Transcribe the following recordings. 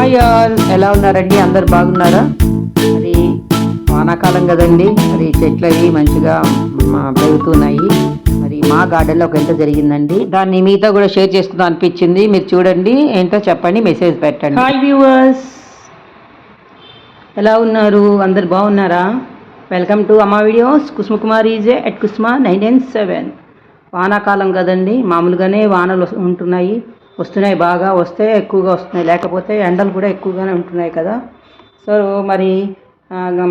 Hi all. ఎలా ఉన్నారండి? అందరు బాగున్నారా? మరి వానాకాలం కదండి. మరి చెట్లు అవి మంచిగా పెరుగుతున్నాయి. మరి మా గార్డెన్లో ఒక ఎంత జరిగిందండి. దాన్ని మీతో కూడా షేర్ చేసుకుందాం అనిపించింది. మీరు చూడండి ఏంటో చెప్పండి మెసేజ్ పెట్టండి. Hi viewers. ఎలా ఉన్నారు? అందరు బాగున్నారా? Welcome to Amma videos. Kusumakumar EJ at Kusuma nine nine seven. వానాకాలం కదండి. మామూలుగానే వానలు ఉంటున్నాయి. వస్తున్నాయి బాగా వస్తే ఎక్కువగా వస్తున్నాయి. లేకపోతే ఎండలు కూడా ఎక్కువగానే ఉంటున్నాయి కదా. సో మరి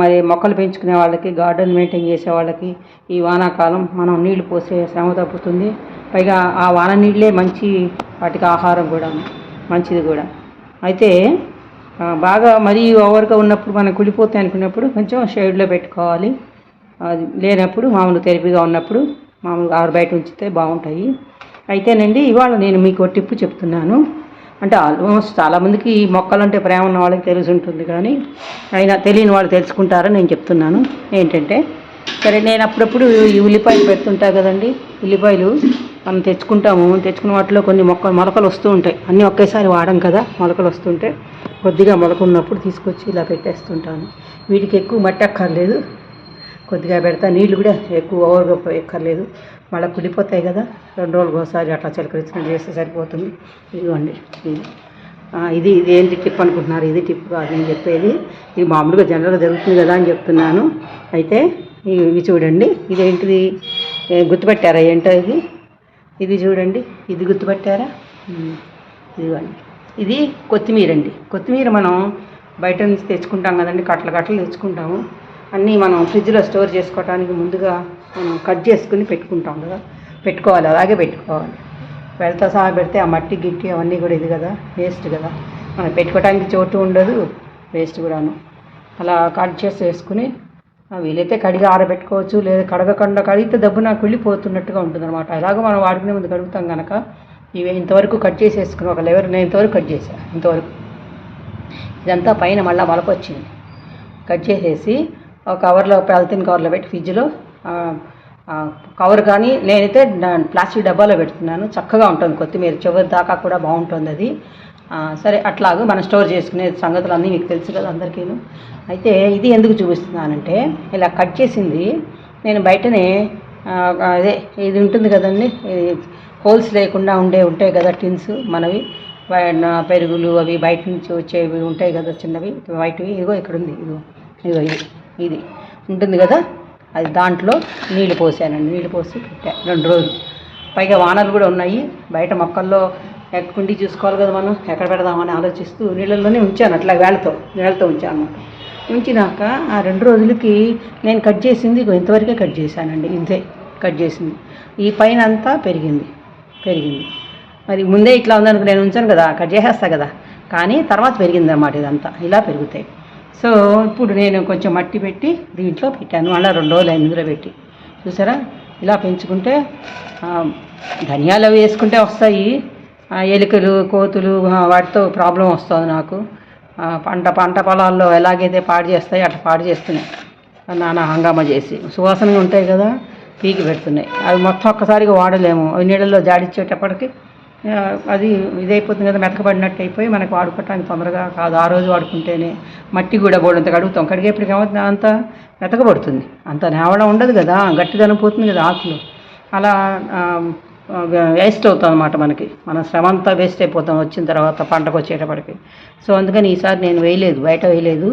మరి మొక్కలు పెంచుకునే వాళ్ళకి గార్డెన్ మెయింటైన్ చేసే వాళ్ళకి ఈ వానాకాలం మనం నీళ్ళు పోసే శ్రమ తప్పుతుంది. పైగా ఆ వాన నీళ్ళే మంచి వాటికి ఆహారం కూడా మంచిది కూడా. అయితే బాగా మరీ ఓవర్గా ఉన్నప్పుడు మనం కుళ్ళిపోతాయి అనుకున్నప్పుడు కొంచెం షేడ్లో పెట్టుకోవాలి. అది లేనప్పుడు మామూలు తెరిపిగా ఉన్నప్పుడు మామూలుగా ఆరు బయట ఉంచితే బాగుంటాయి. అయితేనండి ఇవాళ నేను మీకు ఒక టిప్పు చెప్తున్నాను. అంటే ఆల్మోస్ట్ చాలామందికి ఈ మొక్కలంటే ప్రేమ ఉన్న వాళ్ళకి తెలిసి ఉంటుంది కానీ అయినా తెలియని వాళ్ళు తెలుసుకుంటారని నేను చెప్తున్నాను. ఏంటంటే సరే నేను అప్పుడప్పుడు ఈ ఉల్లిపాయలు పెడుతుంటా కదండి. ఉల్లిపాయలు మనం తెచ్చుకుంటాము. తెచ్చుకున్న వాటిలో కొన్ని మొక్క మొలకలు వస్తూ ఉంటాయి. అన్నీ ఒకేసారి వాడం కదా మొలకలు వస్తుంటే కొద్దిగా మొలక ఉన్నప్పుడు తీసుకొచ్చి ఇలా పెట్టేస్తుంటాను. వీటికి ఎక్కువ మట్టి అక్కర్లేదు. కొద్దిగా పెడతా. నీళ్ళు కూడా ఎక్కువ ఓవర్గా ఎక్కర్లేదు మళ్ళీ కుళ్ళిపోతాయి కదా. రెండు రోజులకు ఒకసారి అట్లా చిలకరించినట్టు చేస్తే సరిపోతుంది. ఇదిగోండి. ఇది. ఇది ఏంటి టిప్ అనుకుంటున్నారు? ఇది టిప్ కాదు. నేను చెప్పేది ఇది మామూలుగా జనరల్గా జరుగుతుంది కదా అని చెప్తున్నాను. అయితే ఇవి చూడండి. ఇదేంటిది? గుర్తుపెట్టారా ఏంటో ఇది? ఇది చూడండి. ఇది గుర్తుపెట్టారా? ఇదిగోండి. ఇది కొత్తిమీర అండి కొత్తిమీర మనం బయట నుంచి తెచ్చుకుంటాం కదండి. కట్టలు కట్టలు తెచ్చుకుంటాము. అన్నీ మనం ఫ్రిడ్జ్లో స్టోర్ చేసుకోవడానికి ముందుగా మనం కట్ చేసుకుని పెట్టుకుంటాం కదా. పెట్టుకోవాలి అలాగే పెట్టుకోవాలి. వెళ్తా సహా పెడితే ఆ మట్టి గిట్టి అవన్నీ కూడా ఇది కదా వేస్ట్ కదా. మనం పెట్టుకోవడానికి చోటు ఉండదు వేస్ట్ కూడాను. అలా కట్ చేసి వేసుకుని వీలైతే కడిగి ఆరబెట్టుకోవచ్చు లేదా కడగకుండా కడిగితే దబ్బు నాకు వెళ్ళిపోతున్నట్టుగా ఉంటుంది అనమాట ఎలాగో మనం వాడుకునే ముందు కడుగుతాం కనుక ఇవి ఇంతవరకు కట్ చేసి వేసుకుని ఒక లెవెర్ నేను ఇంతవరకు కట్ చేశాను ఇంతవరకు. ఇదంతా పైన మళ్ళీ మొలకొచ్చింది కట్ చేసేసి కవర్లో పాలిథిన్ కవర్లో పెట్టి ఫ్రిడ్జ్లో కవర్ కానీ నేనైతే ప్లాస్టిక్ డబ్బాలో పెడుతున్నాను. చక్కగా ఉంటుంది కొత్తిమీర చివరి దాకా కూడా బాగుంటుంది అది. సరే అట్లాగ మనం స్టోర్ చేసుకునే సంగతులు అన్నీ మీకు తెలుసు కదా అందరికీను. అయితే ఇది ఎందుకు చూపిస్తున్నానంటే ఇలా కట్ చేసింది నేను బయటనే అదే ఇది ఉంటుంది కదండి హోల్స్ లేకుండా ఉండే ఉంటాయి కదా టిన్స్ మనవి. పెరుగులు అవి బయట నుంచి వచ్చేవి ఉంటాయి కదా చిన్నవి వైట్వి. ఇదిగో ఇక్కడ ఉంది ఇదిగో ఇదిగో ఇది. ఇది ఉంటుంది కదా? అది దాంట్లో నీళ్ళు పోసానండి. నీళ్ళు పోసి పెట్టా. రెండు రోజులు. పైగా వానలు కూడా ఉన్నాయి. బయట మొక్కల్లో ఎక్కుండి చూసుకోవాలి కదా మనం. ఎక్కడ పెడదామని ఆలోచిస్తూ నీళ్ళల్లోనే ఉంచాను. అట్లా వేళతో వేళతో ఉంచాను. అనమాట ఉంచినాక ఆ రెండు రోజులకి నేను కట్ చేసింది ఇంతవరకే కట్ చేశానండి. ఇంతే కట్ చేసింది. ఈ పైన అంతా పెరిగింది. పెరిగింది. మరి ముందే ఇట్లా ఉందనుకో నేను ఉంచాను కదా. కట్ చేసేస్తా కదా. కానీ తర్వాత పెరిగింది అన్నమాట ఇదంతా. ఇలా పెరుగుతాయి. సో ఇప్పుడు నేను కొంచెం మట్టి పెట్టి దీంట్లో పెట్టాను. మళ్ళీ రెండు రోజులు అయింది ఇందులో పెట్టి. చూసారా? ఇలా పెంచుకుంటే ధనియాలు అవి వేసుకుంటే వస్తాయి. ఎలుకలు కోతులు వాటితో ప్రాబ్లం వస్తుంది నాకు. పంట పంట పొలాల్లో ఎలాగైతే పాడు చేస్తాయి అట్లా పాడు చేస్తున్నాయి నానా హంగామా చేసి. సువాసనగా ఉంటాయి కదా పీకి పెడుతున్నాయి. అవి మొత్తం ఒక్కసారిగా వాడలేము. అవి నీళ్ళల్లో జాడిచ్చేటప్పటికి అది ఇదైపోతుంది కదా మెతకబడినట్టు అయిపోయి మనకు వాడుకోవటానికి తొందరగా కాదు. ఆ రోజు వాడుకుంటేనే మట్టి కూడా బోడంత కడుగుతాం. కడిగే ఏమవుతుంది? అంత మెతకబడుతుంది అంత నేవడం ఉండదు కదా గట్టిదనం పోతుంది కదా ఆకులు. అలా వేస్ట్ అవుతాం అనమాట మనకి. మన శ్రమ అంతా వేస్ట్ అయిపోతాం వచ్చిన తర్వాత పంటకు వచ్చేటప్పటికి. సో అందుకని ఈసారి నేను వేయలేదు. బయట వేయలేదు.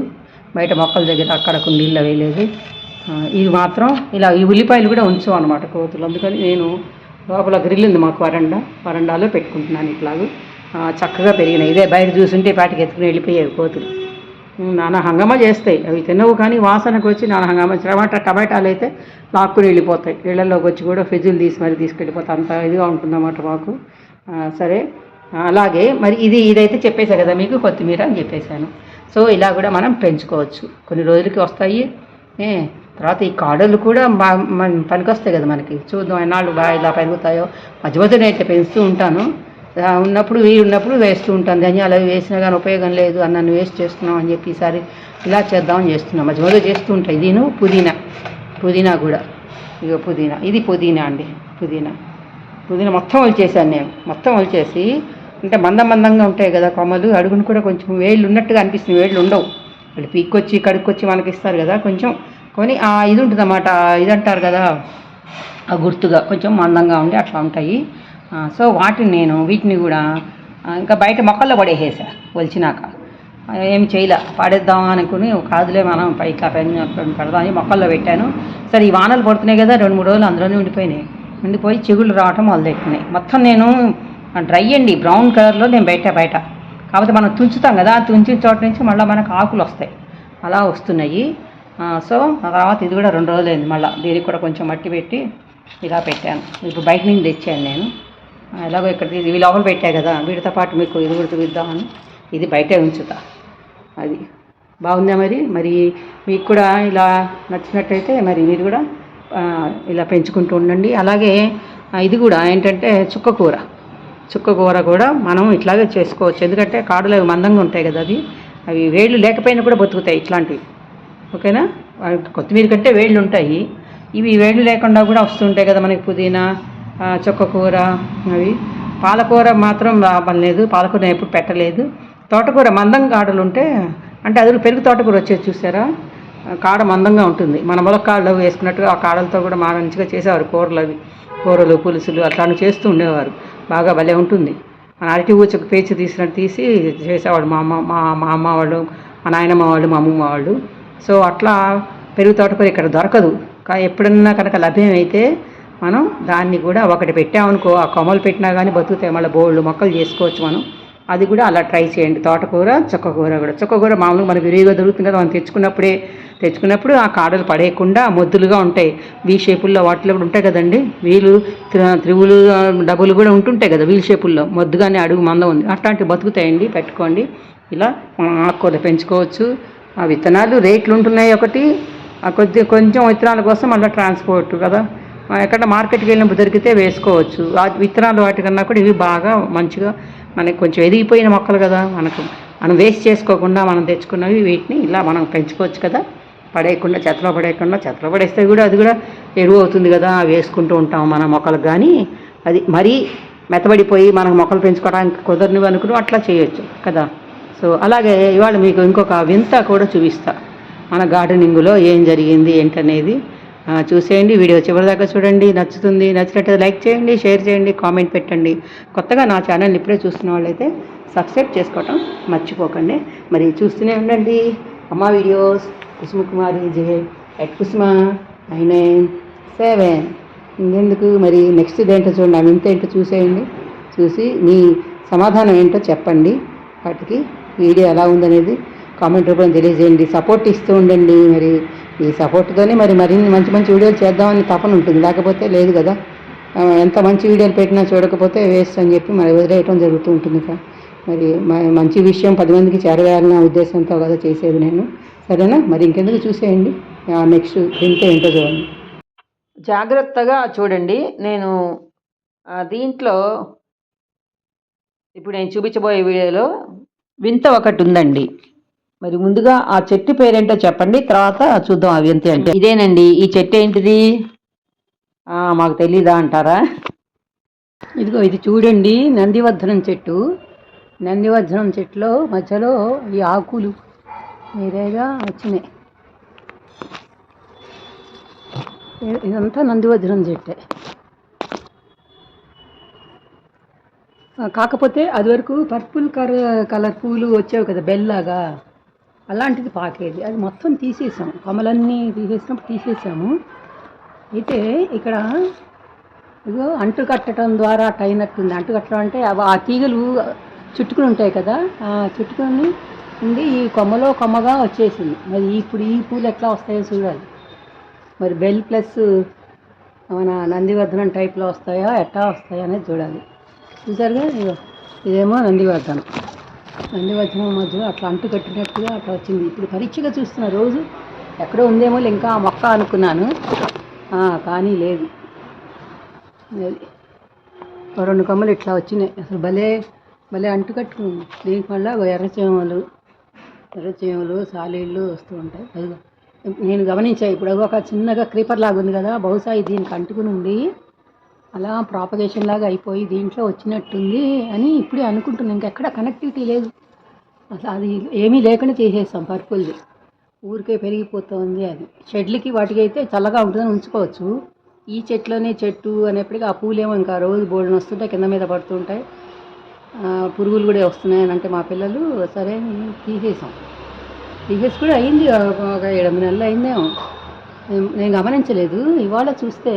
బయట మొక్కల దగ్గర అక్కడ కుండీల్లో వేయలేదు. ఇది మాత్రం ఇలా ఈ ఉల్లిపాయలు కూడా ఉంచాం అనమాట కోతులు. అందుకని నేను లోపల గ్రిల్ ఉంది మాకు వరండా. వరండాలో పెట్టుకుంటున్నాను ఇట్లాగూ. చక్కగా పెరిగినాయి. ఇదే బయట చూసుంటే పాటికి ఎత్తుకుని వెళ్ళిపోయాయి కోతులు. నానా హంగమా చేస్తాయి. అవి తినవు కానీ వాసనకు వచ్చి నానా హంగమా టమాటా టమాటాలు అయితే లాక్కుని వెళ్ళిపోతాయి. ఇళ్ళలోకి వచ్చి కూడా ఫ్రిజ్లు తీసి మరి తీసుకెళ్ళిపోతాయి అంత ఇదిగా ఉంటుందన్నమాట మాకు. సరే. అలాగే మరి ఇది ఇదైతే చెప్పేసా కదా మీకు? కొత్తిమీర అని చెప్పేశాను. సో ఇలా కూడా మనం పెంచుకోవచ్చు. కొన్ని రోజులకి వస్తాయి. ఏ తర్వాత ఈ కాడలు కూడా బాగా మన పనికొస్తాయి కదా మనకి. చూద్దాం ఎన్నాళ్ళు బాగా ఇలా పెరుగుతాయో. మధ్య మధ్యలో అయితే పెంచుతూ ఉంటాను. ఉన్నప్పుడు వీలు ఉన్నప్పుడు వేస్తూ ఉంటాను. ధనియాలు అవి వేసినా కానీ ఉపయోగం లేదు. అని నన్ను వేస్ట్ చేస్తున్నాం అని చెప్పి ఈసారి ఇలా చేద్దామని చేస్తున్నాం మధ్య మధ్య చేస్తూ ఉంటాయి. దీని పుదీనా. పుదీనా కూడా. ఇక పుదీనా. ఇది పుదీనా అండి. పుదీనా. పుదీనా మొత్తం వలిచేసాను నేను. మొత్తం వలిచేసి అంటే మందం మందంగా ఉంటాయి కదా కొమ్మలు. అడుగును కూడా కొంచెం వేళ్ళు ఉన్నట్టుగా అనిపిస్తుంది. వేళ్ళు ఉండవు. వాళ్ళు పీక్కొచ్చి కడుక్కొచ్చి మనకి ఇస్తారు కదా. కొంచెం కొని ఆ ఇది ఉంటుంది అన్నమాట ఇది అంటారు కదా. ఆ గుర్తుగా కొంచెం మందంగా ఉండి అట్లా ఉంటాయి. సో వాటిని నేను వీటిని కూడా ఇంకా బయట మొక్కల్లో పడేసేసా వలిచినాక. ఏమి ఏం చేయలే పాడేద్దాం అనుకుని కాదులే మనం పైకి పెడదామని మొక్కల్లో పెట్టాను. సరే ఈ వానలు పడుతున్నాయి కదా రెండు మూడు రోజులు అందులోనే ఉండిపోయినాయి. ఉండిపోయి చిగుళ్ళు రావటం మొదలెట్టినాయి. మొత్తం నేను డ్రై అండి బ్రౌన్ కలర్లో నేను బయట బయట. కాకపోతే మనం తుంచుతాం కదా తుంచిన చోట నుంచి మళ్ళీ మనకు ఆకులు వస్తాయి. అలా వస్తున్నాయి. సో తర్వాత ఇది కూడా రెండు రోజులైంది మళ్ళీ. దీనికి కూడా కొంచెం మట్టి పెట్టి ఇలా పెట్టాను. ఇప్పుడు బయట నుంచి తెచ్చాను నేను. ఎలాగో ఇక్కడ ఇవి లోపల పెట్టా కదా వీటితో పాటు మీకు ఇది కూడా చూపిద్దామని. ఇది బయటే ఉంచుతా. అది. బాగుందా మరి? మరి మీకు కూడా ఇలా నచ్చినట్టయితే మరి మీరు కూడా ఇలా పెంచుకుంటూ ఉండండి. అలాగే ఇది కూడా ఏంటంటే చుక్క కూర. చుక్క కూర కూడా మనం ఇట్లాగే చేసుకోవచ్చు. ఎందుకంటే కాడులు అవి మందంగా ఉంటాయి కదా అవి. అవి వేళ్ళు లేకపోయినా కూడా బతుకుతాయి ఇట్లాంటివి. ఓకేనా? కొత్తిమీర కంటే వేళ్ళు ఉంటాయి. ఇవి వేళ్ళు లేకుండా కూడా వస్తుంటాయి కదా మనకి పుదీనా చొక్క కూర అవి. పాలకూర మాత్రం లాభం లేదు. పాలకూర నేను ఎప్పుడు పెట్టలేదు. తోటకూర మందంగా కాడలు ఉంటే అంటే అది పెరుగు తోటకూర వచ్చేది చూసారా? కాడ మందంగా ఉంటుంది. మన ములక్కాడలు వేసుకున్నట్టుగా ఆ కాడలతో కూడా మా మంచిగా చేసేవారు కూరలు అవి. కూరలు పులుసులు అట్లాంటివి చేస్తూ ఉండేవారు. బాగా భలే ఉంటుంది. మన అరటి ఊచకు పేచి తీసినట్టు తీసి చేసేవాడు మా అమ్మ మా మా అమ్మ వాళ్ళు మా నాయనమ్మ వాళ్ళు మా అమ్మమ్మ వాళ్ళు. సో అట్లా పెరుగు తోటకూర ఇక్కడ దొరకదు. ఎప్పుడన్నా కనుక లభ్యమైతే మనం దాన్ని కూడా ఒకటి పెట్టామనుకో ఆ కొమ్మలు పెట్టినా కానీ బతుకుతాయి. మళ్ళీ బోళ్ళు మొక్కలు చేసుకోవచ్చు మనం. అది కూడా అలా ట్రై చేయండి. తోటకూర చుక్కకూర కూడా. చుక్కకూర మామూలుగా మనకు విరివిగా దొరుకుతుంది కదా మనం తెచ్చుకున్నప్పుడే. తెచ్చుకున్నప్పుడు ఆ కాడలు పడేయకుండా మొద్దులుగా ఉంటాయి. వీ షేపుల్లో వాటిలో కూడా ఉంటాయి కదండి. వీలు త్రి- త్రివులు డబులు కూడా ఉంటుంటాయి కదా వీల్ షేపుల్లో. మొద్దుగానే అడుగు మందం ఉంది. అట్లాంటివి బతుకుతాయండి పెట్టుకోండి. ఇలా మనం ఆకుకూరలు పెంచుకోవచ్చు. ఆ విత్తనాలు రేట్లు ఉంటున్నాయి ఒకటి. ఆ కొద్ది కొంచెం విత్తనాల కోసం మళ్ళీ ట్రాన్స్పోర్ట్ కదా. ఎక్కడ మార్కెట్కి వెళ్ళినప్పుడు దొరికితే వేసుకోవచ్చు. ఆ విత్తనాలు వాటికన్నా కూడా ఇవి బాగా మంచిగా మనకి కొంచెం ఎదిగిపోయిన మొక్కలు కదా మనకు. మనం వేస్ట్ చేసుకోకుండా మనం తెచ్చుకున్నవి వీటిని ఇలా మనం పెంచుకోవచ్చు కదా. పడేయకుండా చెత్తలో పడేయకుండా చెత్తలో పడేస్తే కూడా అది కూడా ఎరువు అవుతుంది కదా వేసుకుంటూ ఉంటాం మన మొక్కలకు కానీ అది మరీ మెత్తబడిపోయి మనకు మొక్కలు పెంచుకోవడానికి కుదరనివి అనుకుని అట్లా చేయొచ్చు కదా. సో అలాగే ఇవాళ మీకు ఇంకొక వింత కూడా చూపిస్తా. మన గార్డెనింగ్లో ఏం జరిగింది ఏంటనేది చూసేయండి. వీడియో చివరిదాకా చూడండి. నచ్చుతుంది నచ్చినట్టు లైక్ చేయండి షేర్ చేయండి కామెంట్ పెట్టండి. కొత్తగా నా ఛానల్ ఇప్పుడే చూస్తున్న వాళ్ళైతే సబ్స్క్రైబ్ చేసుకోవటం మర్చిపోకండి. మరి చూస్తూనే ఉండండి. Amma videos. Kusuma Kumari J at Kusuma nine nine seven. ఇంకెందుకు? మరి నెక్స్ట్ ఇదేంటో చూడండి. అవి ఇంత ఏంటో చూసేయండి. చూసి మీ సమాధానం ఏంటో చెప్పండి. వాటికి వీడియో ఎలా ఉందనేది కామెంట్ రూపంలో తెలియజేయండి. సపోర్ట్ ఇస్తూ ఉండండి మరి. ఈ సపోర్ట్తోనే మరి మరిన్ని మంచి మంచి వీడియోలు చేద్దామని తపన ఉంటుంది. లేకపోతే లేదు కదా. ఎంత మంచి వీడియోలు పెట్టినా చూడకపోతే వేస్ట్ అని చెప్పి మరి వదిలేయటం జరుగుతూ ఉంటుంది ఇక మరి మంచి విషయం పది మందికి చేరవేయాలన్న ఉద్దేశంతో కదా చేసేది నేను. సరేనా? మరి ఇంకెందుకు చూసేయండి. నెక్స్ట్ తింటే ఏంటో చూడండి. జాగ్రత్తగా చూడండి. నేను దీంట్లో ఇప్పుడు నేను చూపించబోయే వీడియోలో వింత ఒకటి ఉందండి మరి ముందుగా ఆ చెట్టు పేరేంటో చెప్పండి తర్వాత చూద్దాం ఆ వింత అంటే. ఇదేనండి ఈ చెట్టు ఏంటిది? మాకు తెలీదా అంటారా? ఇదిగో ఇది చూడండి నందివర్ధనం చెట్టు. నందివర్ధనం చెట్టులో మధ్యలో ఈ ఆకులు వేరేగా వచ్చినాయి. ఇదంతా నందివర్ధనం చెట్టే. కాకపోతే అది వరకు పర్పుల్ కలర్ కలర్ పూలు వచ్చేవి కదా బెల్లాగా. అలాంటిది పాకేది. అది మొత్తం తీసేసాం. కొమ్మలన్నీ తీసేసినప్పుడు తీసేసాము. అయితే ఇక్కడ ఇదిగో అంటు కట్టడం ద్వారా అట్టయినట్టుంది అంటు కట్టడం అంటే అవి ఆ తీగలు చుట్టుకుని ఉంటాయి కదా ఆ చుట్టుకుని ఉండి ఈ కొమ్మలో కొమ్మగా వచ్చేసింది. మరి ఇప్పుడు ఈ పూలు ఎట్లా వస్తాయో చూడాలి. మరి బెల్ ప్లస్ మన నందివర్ధనం టైప్లో వస్తాయా ఎట్లా వస్తాయా అనేది చూడాలి. చూసారుగా ఇదిగో. ఇదేమో నందివర్ధనం. నందివర్ధనం మధ్యలో అట్లా అంటు కట్టినట్టుగా అట్లా వచ్చింది. ఇప్పుడు పరీక్షగా చూస్తున్న రోజు ఎక్కడో ఉందేమో ఇంకా మొక్క అనుకున్నాను. కానీ లేదు. రెండు కొమ్మలు ఇట్లా వచ్చినాయి. అసలు భలే భలే అంటు కట్టుకుంది దీనికి వల్ల ఎర్రచేమలు ఎర్రచేమలు సాలీళ్ళు వస్తూ ఉంటాయి. అదిగో. నేను గమనించా ఇప్పుడు ఒక చిన్నగా క్రీపర్ లాగా ఉంది కదా. బహుశా ఇది దీనికి అంటుకుని ఉంది అలా ప్రాపగేషన్ లాగా అయిపోయి దీంట్లో వచ్చినట్టుంది అని ఇప్పుడే అనుకుంటున్నాను ఇంకెక్కడ కనెక్టివిటీ లేదు. అసలు అది ఏమీ లేకుండా చేసేస్తాం పర్పుల్ది ఊరికే పెరిగిపోతుంది అది. షెడ్లకి వాటికి అయితే చల్లగా ఉంటుందని ఉంచుకోవచ్చు. ఈ చెట్లోనే చెట్టు అనేప్పటికీ ఆ పూలేమో ఇంకా రోజు బోర్డును వస్తుంటాయి కింద మీద పడుతుంటాయి. పురుగులు కూడా వస్తున్నాయి అని అంటే మా పిల్లలు సరే తీసేసాం. తీసేసి కూడా అయింది ఒక ఎనిమిది నెలలు అయిందేమో. నేను గమనించలేదు. ఇవాళ చూస్తే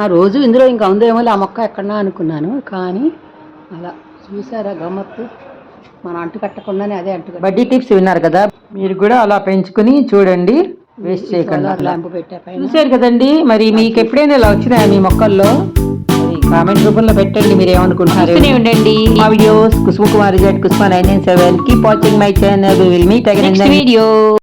ఆ రోజు ఇందులో ఇంకా ఉందేమో ఆ మొక్క ఎక్కడన్నా అనుకున్నాను కానీ అలా చూసారా గమ్మత్తు. మనం అంటు కట్టకుండానే అదే అంటు బడ్డీ టిప్స్ విన్నారు కదా మీరు కూడా అలా పెంచుకుని చూడండి వేస్ట్ చేయకుండా చూశారు కదండి మరి మీకు ఎప్పుడైనా ఇలా వచ్చినాయా మీ మొక్కల్లో? కామెంట్ రూపంలో పెట్టండి మీరు ఏమనుకుంటున్నారు? ఉండండి. మా videos Kusuma Kumar J at Kusuma nine nine seven. Keep watching my channel will meet again video